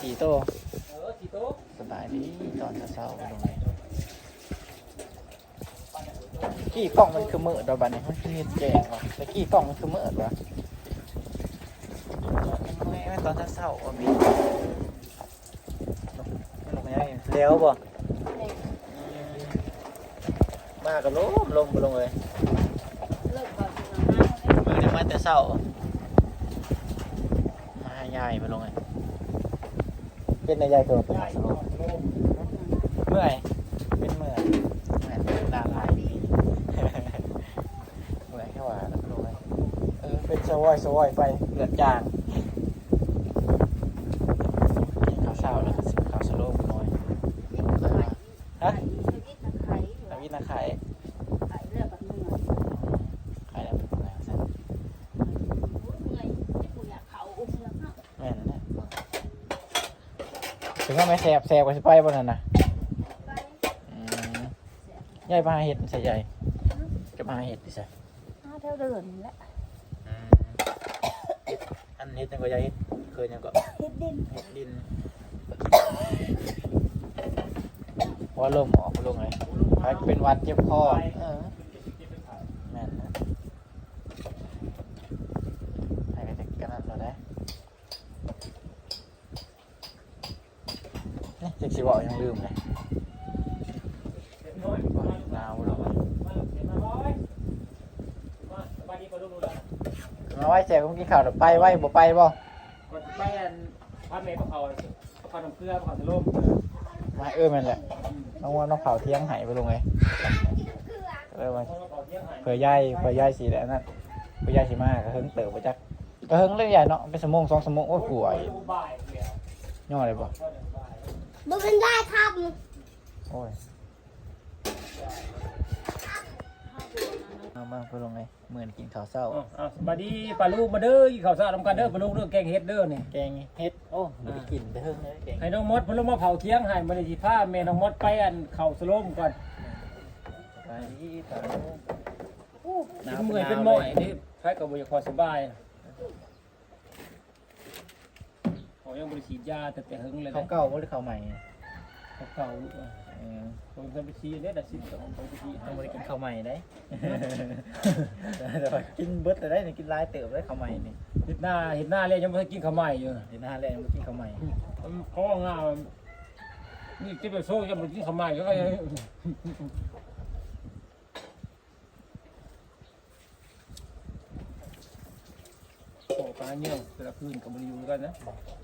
สี่โตเออสี่โตสบายดีตอนเช้าๆไปลงเลยกี่กล่องมันคือมืดวะบัดนี้มันคือเห็ดแจงวะแต่กี่กล่องมันคือมืดวะแม่ตอนเช้าๆอะมีลงไม่ได้แล้วบ่มากับลมลงไปลงเลยเลิกก่อนสิเราห้ามือเดี๋ยวมาแต่เช้ามาใหญ่ไปลงเลย เป็นในใหญ่ตัวเป็นใหญ่สโลเนาะโลมเมื่อย เป็นเมื่อยแหม่เป็นดาราดีเมื่อยแค่ว่าแล้วก็ลงไปเออเป็นสวอยสวอยไปเลือดจางกินข้าวเช้าแล้วก็สิข้าวสโลมหน่อย ยิ่งไข่ ฮะ ยิ่งไข่อยู่ น้ำวินาไข่ ไข่เลือดแบบเมื่อย ไข่แล้วเป็นไงสัน เมื่อยที่กูอยากเขาอุ้มแล้วเนาะ แม่นนะ ถึงว่าไม่แสบแสบกว่าสิไปบ่นั่นนะไปอืมยายพาเห็ดใส่ใหญ่จะพาเห็ดดิใส่ห้าเท่าเดินแหละอืมอันเห็ดยังก็ยายเห็ดเคยยังก็เฮ็ดดินเห็ดดินว่าลมออกลงเลยใครเป็นหวัดเจ็บคอ เออแม่นนะให้ไปจัดกันนั่นเราได้นี่จักสิบอกยัง ลืมเลยน้อยลาวเรามาเห็นมาร้อยมาสบายดีปะลูกๆนะมาไว้แจกผมกินข้าวเดี๋ยวไปไว้บ่ไปบ่ก่อนไปอันพัดเมย์เขาเขาเขาน้ำเกลือเขาจะล่มมาเออมันแหละน้องว่าน้องเผาเที่ยงหายไปลงเลยเออมาเขาเผื่อย่ายเผื่อย่ายสีแหละนั่นเผื่อย่ายสีมากก็เฮิงเติบไปจักก็เฮิงเรื่องใหญ่เนาะเป็นสมองสองสมองโอ้ยป่วยบ่ายเดียวย่ออะไรบ่ บ่เป็นได้ครับโอ้ยมามาไปลงเลยเหมือนกินข้าวเศร้าอ่าสบายดีปลาลูกมาเด้อกินข้าวสารทำกันเด้อปลาลูกเด้อแกงเฮ็ดเด้อนี่แกงเฮ็ด โอ้ไม่ได้กินแต่เฮิงเลยแกงให้น้องมดเพนลงมาเผาเที่ยงให้มาในที่ผ้าแม่น้องมดไปอันเข่าสโลมก่อนไปที่ตาเป็นเมื่อยเป็นหม้อยนี่ใช้กับบุญคอสบายเขา ยังบริฉีดยาแต่แต่หึงเลยเขานะเก่าหรือเขาใหม่เขาเก่าเออผมจะไปชี้เนี่ยแต่สิบสองผมไปชี้ต้องบ่ได้กินข้าวใหม่ได้ แต่ว่ากินเบิดแต่ได้นี่กินหลายเติบได้ข้าวใหม่นี่เห็นหน้าเห็นหน้าเลยยังไม่ได้กินข้าวใหม่อยู่เห็นหน้าแล้วยังบ่กินข้าวใหม่เขาว่างานี่กินไปโซ่ยังไม่กินข้าวใหม่ก็ยังโอ้ปลาเนี่ยแต่ละคืนกับบริยูกันนะทำไปก็เฮงขึ้นได้ก็ถึงพอมาเรื่องนี้เรื่องพอมาลงลงไปยังเนี้ย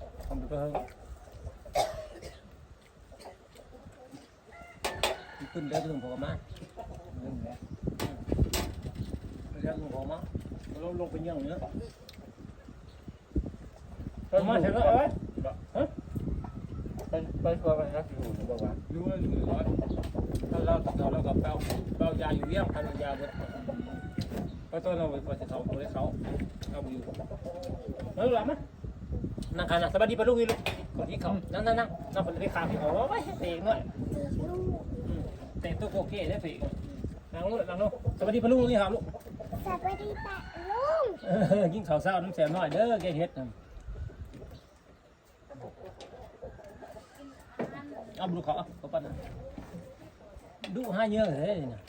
พอมาเสร็จแล้วเอ้ยฮะไปไปทัวร์กันครับอยู่หรือเปล่าวะรู้ว่าอยู่ร้อยถ้าเราเราเรากับเป้าเป้ายาอยู่เยี่ยมพันยาเบิดก็ต้นเราไปจะเขาคนให้เขาเอาอยู่แล้วหลับมั้ย นั่งขันนะสบายดีปะลูกอีลูกก่อนที่เขานั่งนั่งนั่งนั่งคนที่ขาพี่โอ้ยเตะหน่อยเตะตัวโอเคได้สินั่งลูกนั่งลูกสบายดีปะลูกนี่ครับลูกสวัสดีปะลุงกินข้าวเช้าน้ำแซ่บหน่อยเด้อแกเฮ็ดเอาลูกเขาเขาปั้นดูห้าเยอะเลยเนี่ย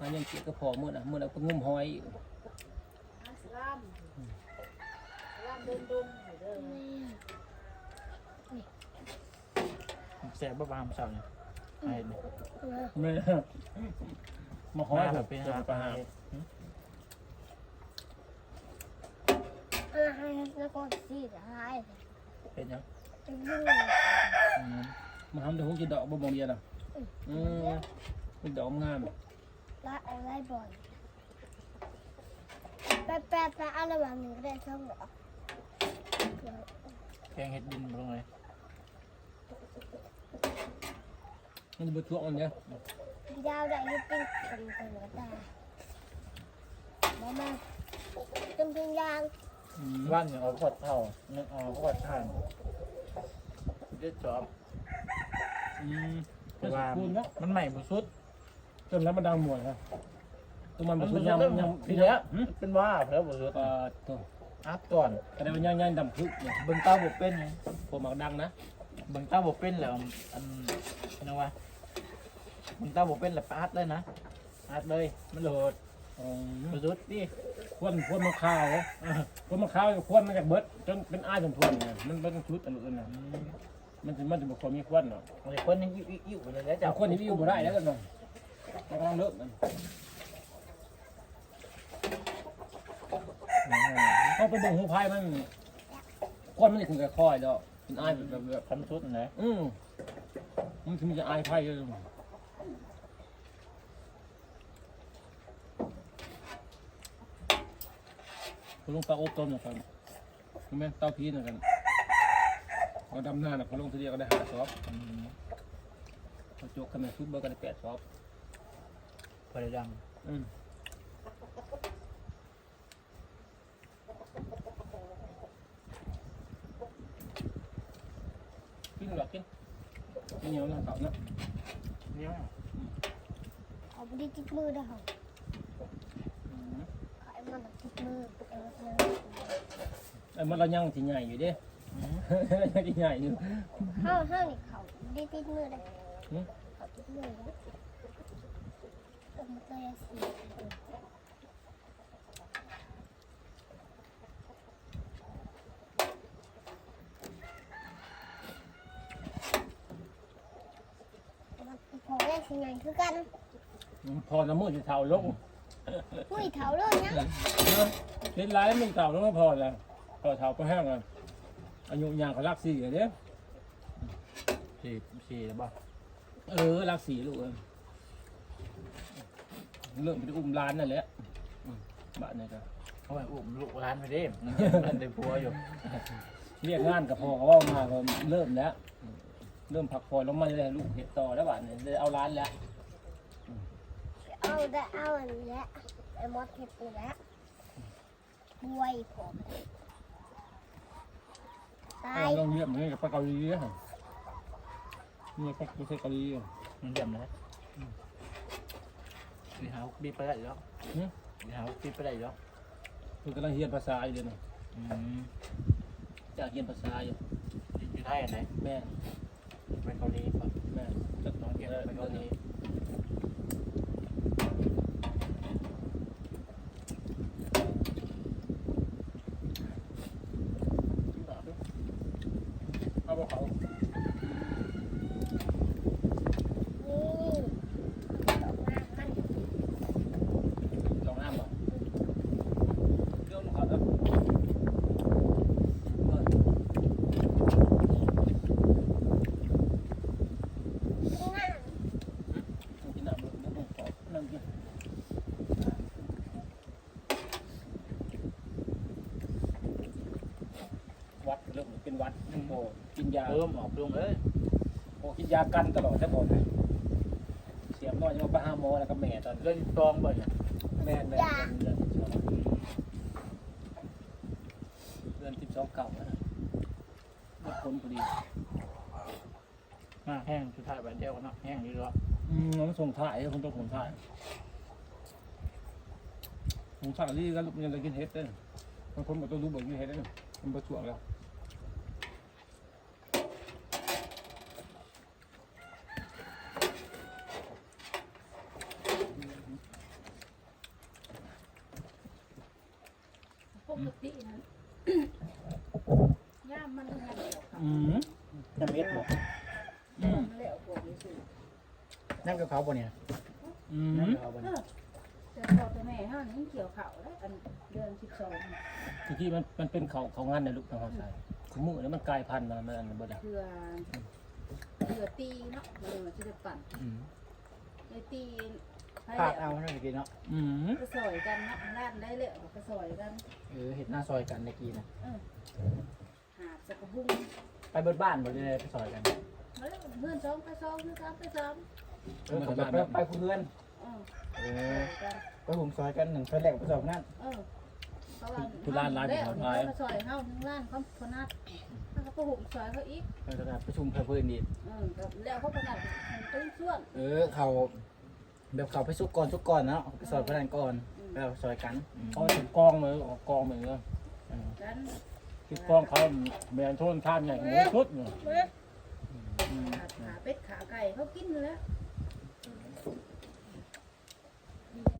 อันยังเกี่ยวกับพอมื่อนะมื่อนะก็งุมหอย แซ่บบ่บามเช้าเนี่ยไอ้นี่แม่มาหอยมาแบแบบบเป็นจะหาไปปลาหาอะไรแล้วก็สีหายเป็นยังเป็นเรื่องอืมมาทำเดี๋ยวผมกินดอกบ่มองเดียวนะอืมเป็นดอกงามละอะไรบ่อยแปะแปะแปะอะไรแบบนี้ก็ได้ช่องเหรอ แกงเห็ดดินบ่ลงเลยมันจะไปทั่วมันเนี่ยยาวได้ยุติเป็นคนก็ได้มามาจำเป็นยางบ้านอย่างเอาขวดเท่านึงเอาขวดทางเด็ดจอบอืมแต่ว่าว่าคุณเนาะมันใหม่บุสุดจนแล้วมันดังหมดครับตัวมันมัมันนบุสุดสุดยังแล้วยังทีเนี้ยเป็นว่าเพิ่มบุสุดปลาตัว อัพก่อนก็ได้ว่าย่างๆดำพึกเนี่ยเบิ่งเต้าบ่เป็นไงผมมักดังนะเบิ่งเต้าบ่เป็นแล้วอันนะว่าเบิ่งเต้าบ่เป็นแล้วไปอัดเลยนะอัดเลยมันโหลดอ๋อมันรุดดิควนควนมะขาวควนมะขาวควนมาจากเบิดจนเป็นอ้ายจนทวนเนี่ยมันเป็นชุดอันอื่นน่ะมันจะมันจะบ่ควรมีควนเนาะมันจะคนยังอิ่วอิ่วไปเลยแล้วแต่ควนที่อยู่บ่ได้แล้วกันเนาะต้องเลิกมันเขา ไปเบิ่งหูพายมันควนมันนี่คือกับคอยดอกเป็นอ้ายแบบแบบทำชุดไหนอืมมันถึงจะอายไพ่เลยคุณลุงปลาอบต้มนะครับคุณแม่เต้าพีนนะครับเอาดำหน้าน่ะคุณลุงทีเดียวก็ได้หาซอบเอาโจกกันมาชุดเบอร์กันได้แปดซอบพอได้ดังอืม กินหรอกินกินเหนียวนะเต่าเนาะเนี่ยเอาไปติดมือได้เหรออืมขายมันติดมือเออเออไอ้มันเรายังที่ใหญ่อยู่เด้อืมยังที่ใหญ่อยู่ห้าวห้าวนี่เขาได้ติดมือได้หืมเขาติดมือแล้วเออมันก็ยังสีมันพอได้ สิไงคือกันพอน้ำมือจะเท่าลงอุ้ยเถาเลยนะเห็นไรมันเท่าลงก็พอแล้วพอเท่าก็แห้งแล้วอายุยางเขารักสี่เด้สี่สี่แล้วบ่เออรักสี่ลูกเออเริ่มเป็นอุ้มร้านนั่นแหละอืมบ้านนี่ก็เขาไปอุ้มลูกร้านไปดิมันได้ผัวอยู่ เรียกงานกับพอเขาว่ามาก็เริ่มแล้วอืม เริ่มผักพอยแล้วมันเลยลูกเห็ดต่อแล้วบ้านนี่ได้เอาร้านแล้วเอาได้เอาอันนี้แหละไอ้มดเห็ดนี่แหละบวยผมตาเอายลองเยี่ยมนี่กับปลาเกาหลีอะนี่ปลาไม่ใช่เกาหลีอะมันเยี่ยมเลยมีหาบีไปได้แล้วหึมีหาบีไปได้แล้วคือกำลังเรียนภาษาอยู่เลยนะอืมอยากเรียนภาษาอยู่อยู่ไทยอันไหนแม่ ไปเกาหลีก่อนแม่จะต้องเก็เรียบนไปไปเกา เกา ห ห ลี ลีเอาบอกเขา นี่ดอกน้ำมันลองน้ำบ่เรื่องเขาแล้ว ข้างหน้า กินน้ำลูกน้ำขอนั่งกินวัด เริ่มเป็นวัดโอ้กินยาเริ่มออกลงเลยโอ้กินยากันตลอดทั้งหมดเลยเสียมน้อยยังมาไปหาหมอแล้วก็แม่ตอนเล่นตองบ่เนี่ยแม่แม่เดือนสิบสองเดือนสิบสองเก่าแล้วนะหมดคนพอดีมาแห้งสุดท้ายแบบเดียวกันเนาะแห้งนี่แล้วอืมมันส่งถ่ายคนต้องส่งถ่ายส่งถ่ายนี่ก็ยังจะกินเห็ดเลยบางคนก็ต้องรู้บอกกินเห็ดเลยมันประจวบแล้ว กตินะย่ามมันยังเดียวเขาอืมน้ำเม็ดบ่อืมแล้วพวกนี้สินั่งกับเขาบ่เนี่ยอืนั่งมกับเขาบ่เอเนี่ยอแต่พอแต่แม่ห้านี่เกี่ยวเขาแล้วอันเดือนสิบสองทีที่มันมันเป็นเขาเขางานในลูกทางเขาใส่ขมือแล้วมันกลายพันธุ์มามันอันนั้นบ่ได้เพื่อเพื่อตีเนาะมันเลยจะได้ปั่น อืมเลยตี ให้ภาคแล้เอาวให้กินเนาะอืมก็ซอยกันเนาะร้านได้เลยก็ซอยกันเออเห็ดหน้าซอยกันในกีนะเออหาบสกบุ้งไปเบิดบ้านบ่ได้ไปซอยกันแล้วเพื่อนซ้อมไปซ้อมเพื่อนซ้อมไปซ้อมเออไปไปไปคุณเพื่อนเออเอซออยกันไปหุมซอยกันหนึ่งซอยแรกไปซอยนั่นเออเพราะว่าแล้วมาซอยเฮาทั้งร้านเขาพนัดแล้วเขาก็หุบซอยเขาอีกไปตลาดประชุมเพื่อเพื่อนดีเออแล้วเขาพนัดเป็นส่วนเออเขา แบบเขาไปซุกก่อนซุกก่อนเนาะไปซอยเพื่อนก่อนไปเอาซอยกันอืมเขาถึงกองเลยออกกองเหมือนกันกันที่กองเขาแมนโทนทานใหญ่หมูชุดเนี่ยมาอืมขาขาเป็ดขาไก่เขากินอยู่แล้วอ